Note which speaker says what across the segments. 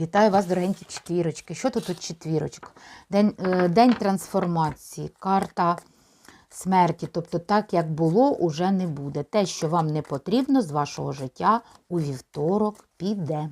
Speaker 1: Вітаю вас, дорогенькі четвірочки. Що тут тут четвірочка? День, е, день трансформації, карта смерті. Тобто, так як було, уже не буде. Те, що вам не потрібно з вашого життя у вівторок піде.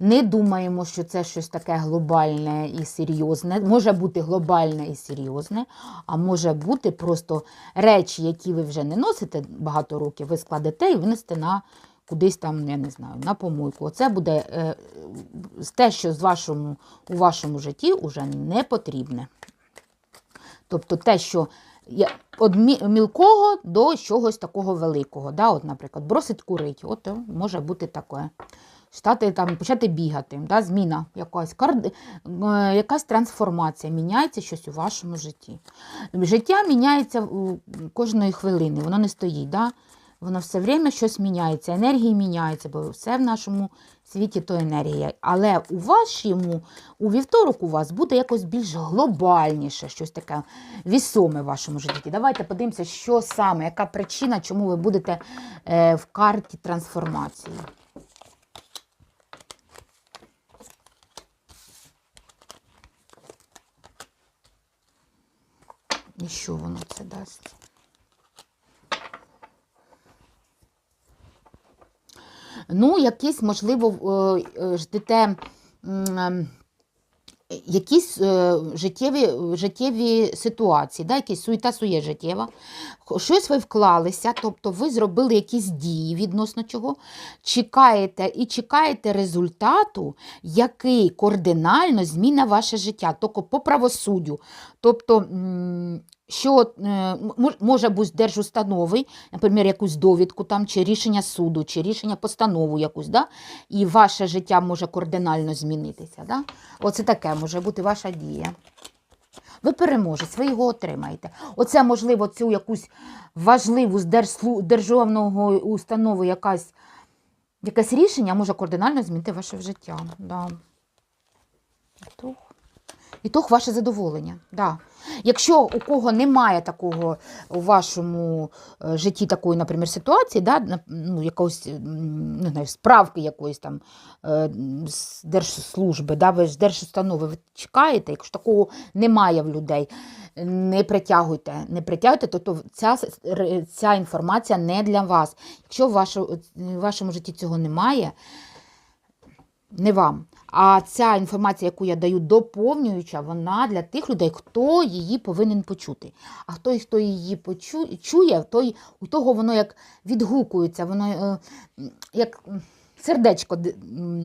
Speaker 1: Не думаємо, що це щось таке глобальне і серйозне. Може бути глобальне і серйозне, а може бути просто речі, які ви вже не носите багато років, ви складете і винесете на кудись там, я не знаю, на помойку. Оце буде е, те, що з вашому, у вашому житті вже не потрібне. Тобто те, що від мілкого до чогось такого великого. Да? От, наприклад, бросить курить, от може бути таке. Стати, там, почати бігати, да? зміна якась, кард... е, якась трансформація, міняється щось у вашому житті. Життя міняється кожної хвилини, воно не стоїть. Да? Воно все время щось міняється, енергії міняються, бо все в нашому світі то енергія. Але у вашому, у вівторок у вас буде якось більш глобальніше, щось таке вісоме в вашому житті. Давайте подивимося, що саме, яка причина, чому ви будете е, в карті трансформації. І що воно це дасть? Ну, якісь, можливо, е, е, ждете ем, якісь е, життєві, життєві ситуації, да, якісь суєта сує життєва. Щось ви вклалися, тобто ви зробили якісь дії відносно чого, чекаєте і чекаєте результату, який кардинально змінить ваше життя, тільки по правосуддю. Тобто, що е, може бути держустанови, наприклад, якусь довідку там, чи рішення суду, чи рішення постанову якусь, да? і ваше життя може кардинально змінитися. Да? Оце таке може бути ваша дія. Ви переможець, ви його отримаєте. Оце, можливо, цю якусь важливу з державного установи якась, якесь рішення може кардинально змінити ваше життя. Да. Ітог. Ітог ваше задоволення. Да. Якщо у кого немає такого у вашому е, житті такої, наприклад, ситуації, да, ну, якогось не знаю, справки якоїсь там е, з держслужби, да, ви ж держустанови ви чекаєте, якщо такого немає в людей, не притягуйте, не притягуйте, то, то ця, ця інформація не для вас. Якщо в вашому житті цього немає, не вам. А ця інформація, яку я даю доповнююча, вона для тих людей, хто її повинен почути. А хто, хто її почує, той, у того воно як відгукується, воно е, як сердечко